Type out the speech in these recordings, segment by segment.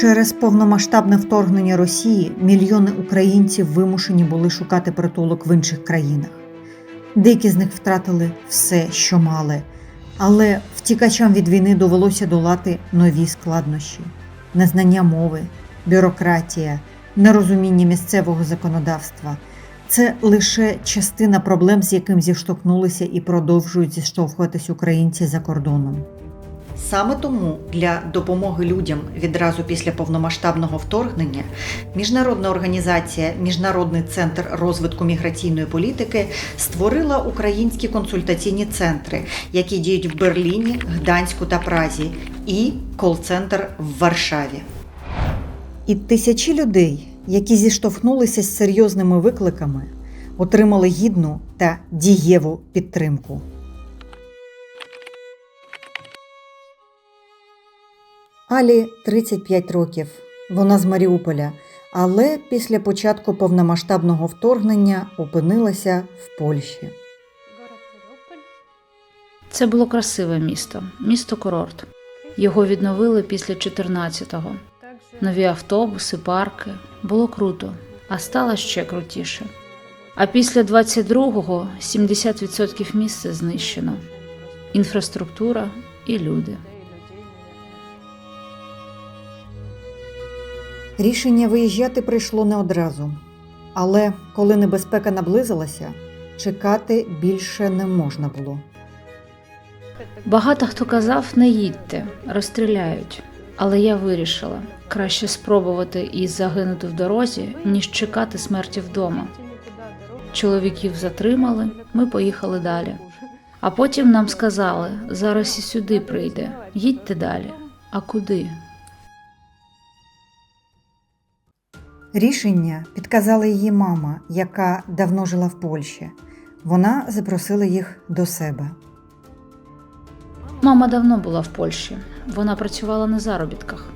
Через повномасштабне вторгнення Росії мільйони українців вимушені були шукати притулок в інших країнах. Деякі з них втратили все, що мали, але втікачам від війни довелося долати нові складнощі: незнання мови, бюрократія, нерозуміння місцевого законодавства. Це лише частина проблем, з яким зіштовхнулися і продовжують зіштовхуватись українці за кордоном. Саме тому для допомоги людям відразу після повномасштабного вторгнення міжнародна організація Міжнародний центр розвитку міграційної політики створила українські консультаційні центри, які діють в Берліні, Гданську та Празі, і кол-центр в Варшаві. І тисячі людей, які зіштовхнулися з серйозними викликами, отримали гідну та дієву підтримку. Алі 35 років. Вона з Маріуполя, але після початку повномасштабного вторгнення опинилася в Польщі. Це було красиве місто, місто курорт. Його відновили після 14-го. Нові автобуси, парки. Було круто, а стало ще крутіше. А після 22-го 70% місця знищено. Інфраструктура і люди. Рішення виїжджати прийшло не одразу. Але коли небезпека наблизилася, чекати більше не можна було. Багато хто казав, не їдьте, розстріляють. Але я вирішила краще спробувати і загинути в дорозі, ніж чекати смерті вдома. Чоловіків затримали, ми поїхали далі. А потім нам сказали: зараз і сюди прийде, їдьте далі. А куди? Рішення підказала її мама, яка давно жила в Польщі. Вона запросила їх до себе. Мама давно була в Польщі. Вона працювала на заробітках.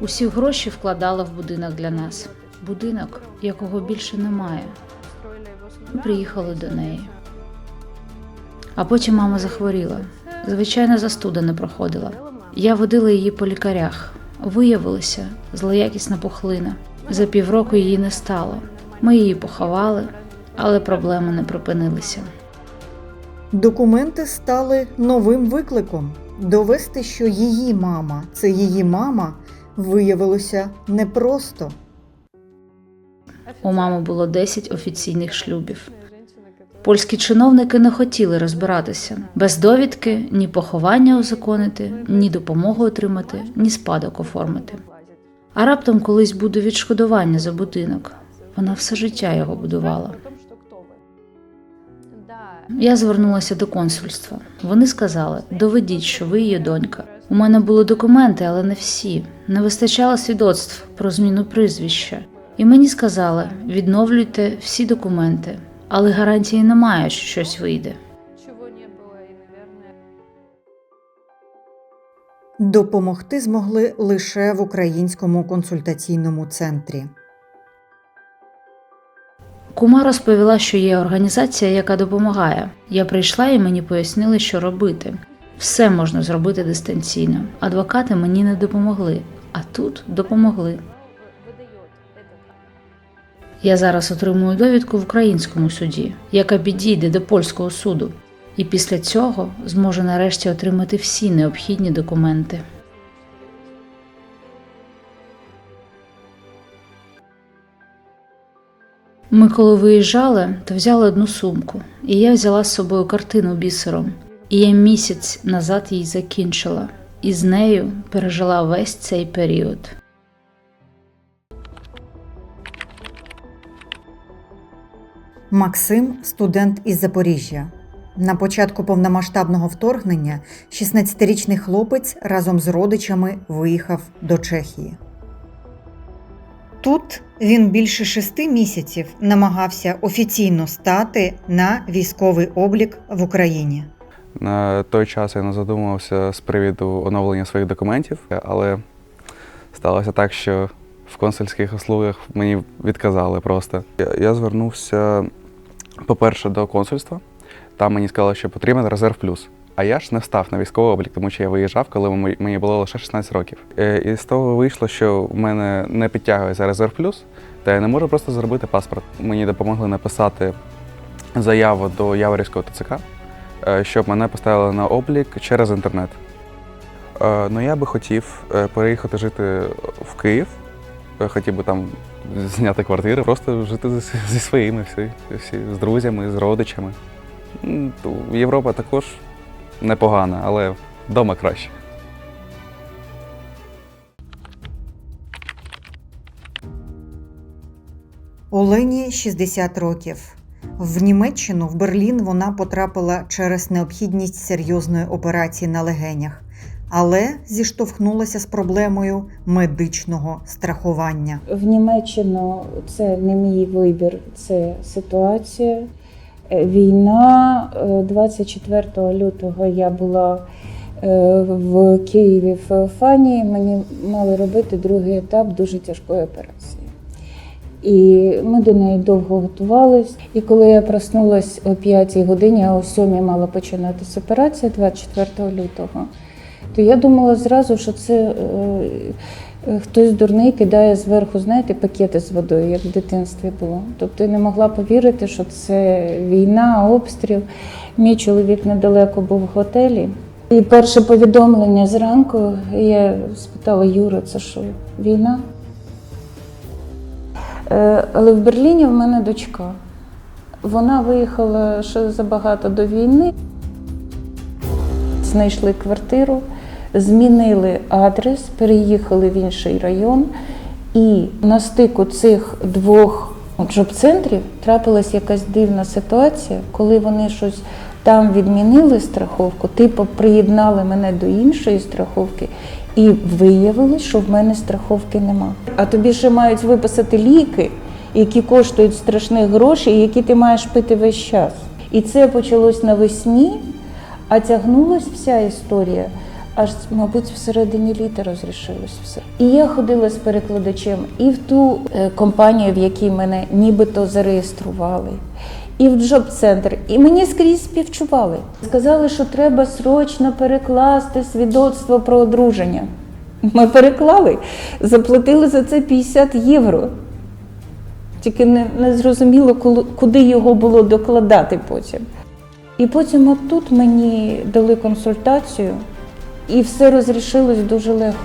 Усі гроші вкладала в будинок для нас. Будинок, якого більше немає. Ми приїхали до неї. А потім мама захворіла. Звичайно, застуда не проходила. Я водила її по лікарях. Виявилося злоякісна пухлина. За півроку її не стало. Ми її поховали, але проблеми не припинилися. Документи стали новим викликом. Довести, що її мама це її мама, виявилося непросто. У мами було 10 офіційних шлюбів. Польські чиновники не хотіли розбиратися без довідки ні поховання узаконити, ні допомогу отримати, ні спадок оформити. А раптом колись буде відшкодування за будинок. Вона все життя його будувала. Я звернулася до консульства. Вони сказали: доведіть, що ви її донька. У мене були документи, але не всі. Не вистачало свідоцтв про зміну прізвища. І мені сказали: відновлюйте всі документи, але гарантії немає, що щось вийде. Допомогти змогли лише в українському консультаційному центрі. Кума розповіла, що є організація, яка допомагає. Я прийшла і мені пояснили, що робити. Все можна зробити дистанційно. Адвокати мені не допомогли, а тут допомогли. Я зараз отримую довідку в українському суді, яка підійде до польського суду, і після цього зможу нарешті отримати всі необхідні документи. Ми коли виїжджали, то взяли одну сумку, і я взяла з собою картину бісером. І я місяць назад її закінчила, і з нею пережила весь цей період. Максим студент із Запоріжжя. На початку повномасштабного вторгнення 16-річний хлопець разом з родичами виїхав до Чехії. Тут він більше шести місяців намагався офіційно стати на військовий облік в Україні. На той час я не задумувався з приводу оновлення своїх документів, але сталося так, що в консульських услугах мені відказали просто. Я, звернувся, по-перше, до консульства. Там мені сказали, що потрібен резерв плюс. А я ж не став на військовий облік, тому що я виїжджав, коли мені- було лише 16 років. Е, І з того вийшло, що в мене не підтягується резерв плюс, та я не можу просто зробити паспорт. Мені допомогли написати заяву до Яворівського ТЦК, е, щоб мене поставили на облік через інтернет. Е, Ну, я би хотів переїхати жити в Київ. Хотів би там зняти квартиру, просто жити зі своїми, всі, всі, з друзями, з родичами. Європа також непогана, але вдома краще. Олені 60 років. В Німеччину, в Берлін, вона потрапила через необхідність серйозної операції на легенях, але зіштовхнулася з проблемою медичного страхування. В Німеччину це не мій вибір, це ситуація. Е, Війна Е, 24 лютого я була е, в Києві в Фані. Мені мали робити другий етап дуже тяжкої операції. І ми до неї довго готувались. І коли я проснулась о 5 годині, а о 7 мала починатися операція 24 лютого, то я думала зразу, що це е, е, хтось дурний кидає зверху, знаєте, пакети з водою, як в дитинстві було. Тобто я не могла повірити, що це війна, обстріл. Мій чоловік недалеко був в готелі. І перше повідомлення зранку я спитала Юра, це що, війна? Е, Але в Берліні в мене дочка. Вона виїхала ще забагато до війни. Знайшли квартиру, змінили адрес, переїхали в інший район. І на стику цих двох джоб-центрів трапилась якась дивна ситуація, коли вони щось там відмінили страховку, типу приєднали мене до іншої страховки, і виявилось, що в мене страховки нема. А тобі ще мають виписати ліки, які коштують страшних грошей, які ти маєш пити весь час. І це почалось навесні, а тягнулась вся історія. Аж, мабуть, всередині літа розрішилось все. І я ходила з перекладачем і в ту е, компанію, в якій мене нібито зареєстрували, і в джоб-центр. І мені скрізь співчували. Сказали, що треба срочно перекласти свідоцтво про одруження. Ми переклали, заплатили за це 50 євро. Тільки не, не зрозуміло, куди його було докладати потім. І потім отут мені дали консультацію, і все розрішилось дуже легко.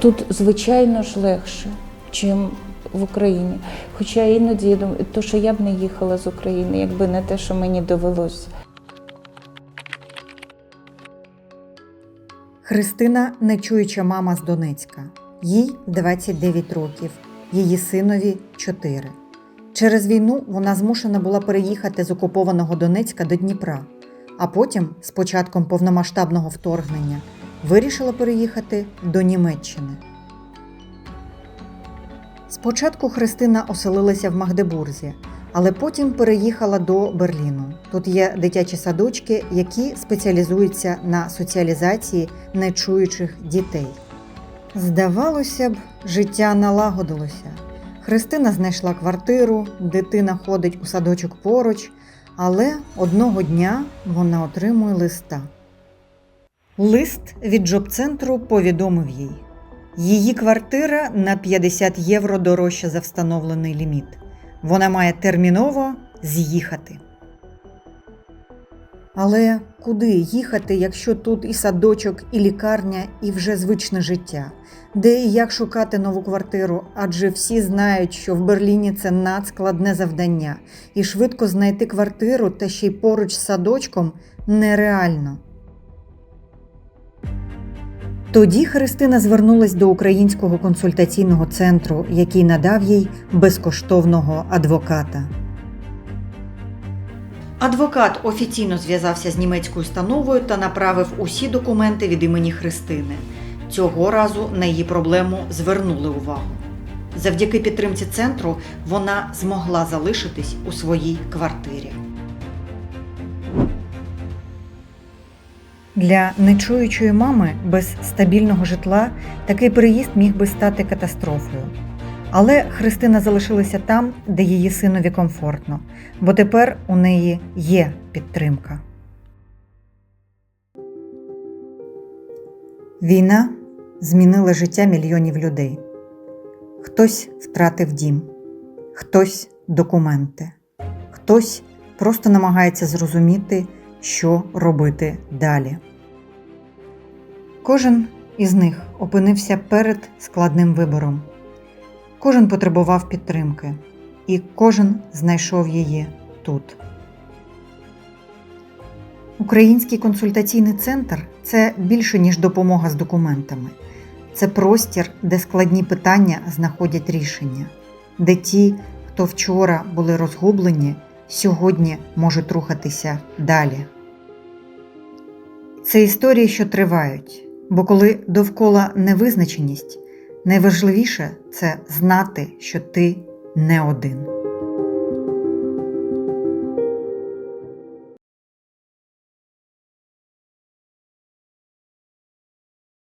Тут, звичайно ж, легше, чим в Україні. Хоча іноді я думаю, то, що я б не їхала з України, якби не те, що мені довелося. Христина нечуюча мама з Донецька. Їй 29 років, її синові 4. Через війну вона змушена була переїхати з окупованого Донецька до Дніпра, а потім, з початком повномасштабного вторгнення, вирішила переїхати до Німеччини. Спочатку Христина оселилася в Магдебурзі, але потім переїхала до Берліну. Тут є дитячі садочки, які спеціалізуються на соціалізації нечуючих дітей. Здавалося б, життя налагодилося. Христина знайшла квартиру, дитина ходить у садочок поруч, але одного дня вона отримує листа. Лист від джоб-центру повідомив їй: її квартира на 50 євро дорожча за встановлений ліміт. Вона має терміново з'їхати. Але куди їхати, якщо тут і садочок, і лікарня, і вже звичне життя? Де і як шукати нову квартиру? Адже всі знають, що в Берліні це надскладне завдання, і швидко знайти квартиру та ще й поруч з садочком нереально. Тоді Христина звернулась до українського консультаційного центру, який надав їй безкоштовного адвоката. Адвокат офіційно зв'язався з німецькою установою та направив усі документи від імені Христини. Цього разу на її проблему звернули увагу. Завдяки підтримці центру вона змогла залишитись у своїй квартирі. Для нечуючої мами без стабільного житла такий переїзд міг би стати катастрофою. Але Христина залишилася там, де її синові комфортно, бо тепер у неї є підтримка. Війна змінила життя мільйонів людей. Хтось втратив дім, хтось документи, хтось просто намагається зрозуміти, що робити далі. Кожен із них опинився перед складним вибором. Кожен потребував підтримки, і кожен знайшов її тут. Український консультаційний центр це більше, ніж допомога з документами. Це простір, де складні питання знаходять рішення, де ті, хто вчора були розгублені, сьогодні можуть рухатися далі. Це історії, що тривають, бо коли довкола невизначеність, найважливіше це знати, що ти не один.